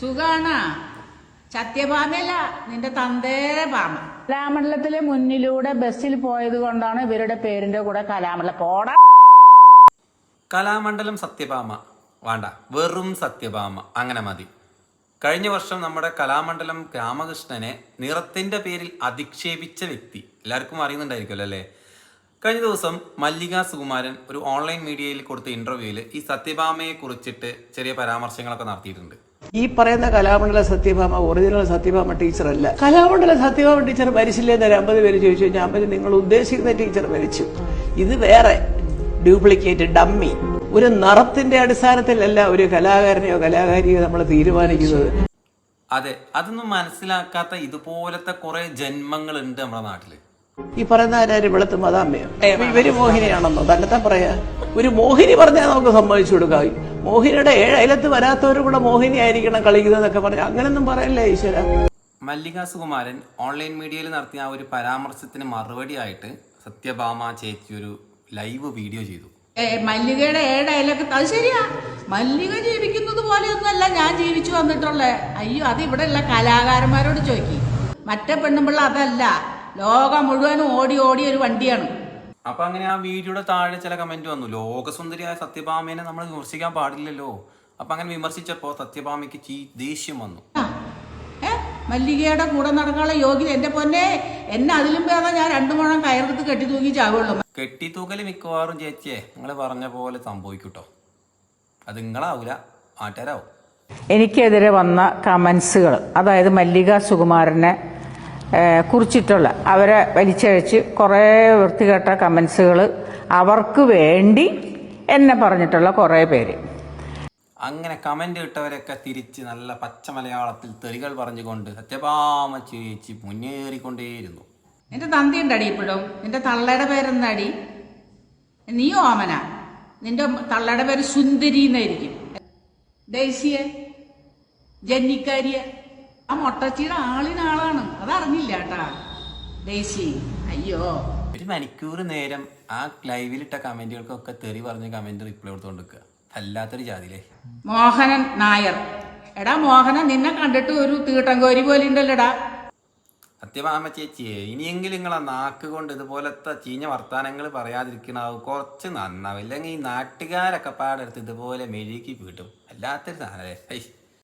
സുഖാണ. സത്യഭാമയല്ല നിന്റെ തന്തേ ഭാമ. കലാമണ്ഡലത്തിലെ മുന്നിലൂടെ ബസ്സിൽ പോയത് കൊണ്ടാണ് ഇവരുടെ പേരിന്റെ കൂടെ കലാമണ്ഡലം പോടാ. കലാമണ്ഡലം സത്യഭാമ. വേണ്ട വെറും സത്യഭാമ. അങ്ങനെ മതി. കഴിഞ്ഞ വർഷം നമ്മുടെ കലാമണ്ഡലം രാമകൃഷ്ണനെ നിറത്തിന്റെ പേരിൽ അധിക്ഷേപിച്ച വ്യക്തി. എല്ലാവർക്കും അറിയുന്നുണ്ടായിരിക്കുമല്ലോ അല്ലേ? കഴിഞ്ഞ ദിവസം മല്ലിക സുകുമാരൻ ഒരു ഓൺലൈൻ മീഡിയയിൽ കൊടുത്ത ഇന്റർവ്യൂവിൽ ഈ സത്യഭാമയെ കുറിച്ചിട്ട് ചെറിയ പരാമർശങ്ങളൊക്കെ നടത്തിയിട്ടുണ്ട്. ഈ പറയുന്ന കലാമണ്ഡല സത്യഭാമ ഒറിജിനൽ സത്യഭാമ ടീച്ചറല്ല. കലാമണ്ഡല സത്യഭാമ ടീച്ചർ മരിച്ചില്ലേ എന്നൊരു അമ്പത് പേര് ചോദിച്ചു കഴിഞ്ഞാൽ അമ്പത് നിങ്ങൾ ഉദ്ദേശിക്കുന്ന ടീച്ചർ മരിച്ചു. ഇത് വേറെ ഡ്യൂപ്ലിക്കേറ്റ് ഡമ്മി. ഒരു നിറത്തിന്റെ അടിസ്ഥാനത്തിലല്ല ഒരു കലാകാരനെയോ കലാകാരിയോ നമ്മൾ തീരുമാനിക്കുന്നത്. അതെ അതൊന്നും മനസ്സിലാക്കാത്ത ഇതുപോലത്തെ കുറെ ജന്മങ്ങളുണ്ട് നമ്മുടെ നാട്ടിൽ. ഈ പറയുന്ന ആരാരും വെളുത്ത് മതാമ്മയോ ഇവർ മോഹിനിയാണെന്നോ? തന്നെത്താൻ പറയാ. ഒരു മോഹിനി പറഞ്ഞാൽ നമുക്ക് സമ്മതിച്ചു കൊടുക്കാം. മോഹിനിയുടെ ഏഴ് അയലത്ത് വരാത്തവരും കൂടെ മോഹിനി ആയിരിക്കണം കളിക്കുന്നതെന്നൊക്കെ പറഞ്ഞു. അങ്ങനെയൊന്നും പറയല്ലേ ഈശ്വര? മല്ലിക സുകുമാരൻ ഓൺലൈൻ മീഡിയയിൽ നടത്തിയ ആ ഒരു പരാമർശത്തിന് മറുപടി ആയിട്ട് സത്യഭാമ ചേച്ചി ഒരു ലൈവ് വീഡിയോ ചെയ്തു. ഏ, മല്ലികയുടെ ഏഴ് അയലൊക്കെ അത് ശരിയാ. മല്ലിക ജീവിക്കുന്നത് പോലെയൊന്നുമല്ല ഞാൻ ജീവിച്ചു വന്നിട്ടുള്ളേ. അയ്യോ അത് ഇവിടെ ഉള്ള കലാകാരന്മാരോട് ചോദിക്കും. മറ്റേ പെണ്ണുമ്പിള്ള അതല്ല. ലോകം മുഴുവനും ഓടി ഓടി ഒരു വണ്ടിയാണ്. അപ്പൊ അങ്ങനെ ആ വീഡിയോയുടെ താഴെ ചില കമന്റ് വന്നു. ലോകസുന്ദരിയായ സത്യഭാമേനെ നമ്മൾ വിമർശിക്കാൻ പാടില്ലല്ലോ. അപ്പൊ അങ്ങനെ വിമർശിച്ചപ്പോ സത്യഭാമയ്ക്ക് ചീ ദേഷ്യം വന്നു. മല്ലികയുടെ കൂടെ നടക്കാനുള്ള യോഗ്യത എന്റെ പൊന്നെ. എന്നെ അതിലും ഭേദം ഞാൻ രണ്ടു മുഴം കയറെടുത്ത് കെട്ടി തൂക്കി ചാവുള്ളൂ. കെട്ടിത്തൂക്കൽ മിക്കവാറും ചേച്ചിയെ നിങ്ങൾ പറഞ്ഞ പോലെ സംഭവിക്കൂട്ടോ. അത് നിങ്ങളാവൂല ആട്ടാരാവും എനിക്കെതിരെ വന്ന കമൻസുകൾ അതായത് മല്ലിക സുകുമാരനെ കുറിച്ചിട്ടുള്ള. അവരെ വലിച്ചഴിച്ച് കുറേ വൃത്തികെട്ട കമൻസുകൾ അവർക്ക് വേണ്ടി എന്നെ പറഞ്ഞിട്ടുള്ള കുറേ പേര്. അങ്ങനെ കമന്റ് ഇട്ടവരൊക്കെ തിരിച്ച് നല്ല പച്ച മലയാളത്തിൽ തെറികൾ പറഞ്ഞുകൊണ്ട് സത്യഭാമ ചേച്ചി മുന്നേറിക്കൊണ്ടേയിരുന്നു. നിന്റെ തന്തി ഉണ്ടടി ഇപ്പോഴും. നിന്റെ തള്ളയുടെ പേരെന്താടി? നീ ഓമന നിന്റെ തള്ളയുടെ പേര് സുന്ദരി എന്നായിരിക്കും. ദേശീയ ജന്നിക്കാരിയ? ആ മൊട്ടച്ചിയുടെ ആളിനാളാണ് അതറിഞ്ഞില്ല കേട്ടാ. ദേശി അയ്യോ. ഒരു മണിക്കൂർ നേരം ആ ലൈവിലിട്ട കമന്റുകൾക്കൊക്കെ തെറി പറഞ്ഞ കമന്റ് റിപ്ലൈ കൊടുത്തോണ്ടിരിക്കുക. അല്ലാത്തൊരു ജാതിയില്ലേ മോഹനൻ നായർ. എടാ മോഹനൻ നിന്നെ കണ്ടിട്ട് ഒരു തീട്ടങ്കോരി പോലെ ഉണ്ടല്ലോടാ. സത്യഭാമ ചേച്ചിയെ ഇനിയെങ്കിലും നിങ്ങളെ നാക്ക് കൊണ്ട് ഇതുപോലത്തെ ചീഞ്ഞ വർത്താനങ്ങൾ പറയാതിരിക്കണാവും. കുറച്ച് നന്നാവും. അല്ലെങ്കിൽ ഈ നാട്ടുകാരൊക്കെ പാടെടുത്ത് ഇതുപോലെ മെഴുകി വീട്ടും. അല്ലാത്തൊരു സാധനല്ലേ ഹൈ.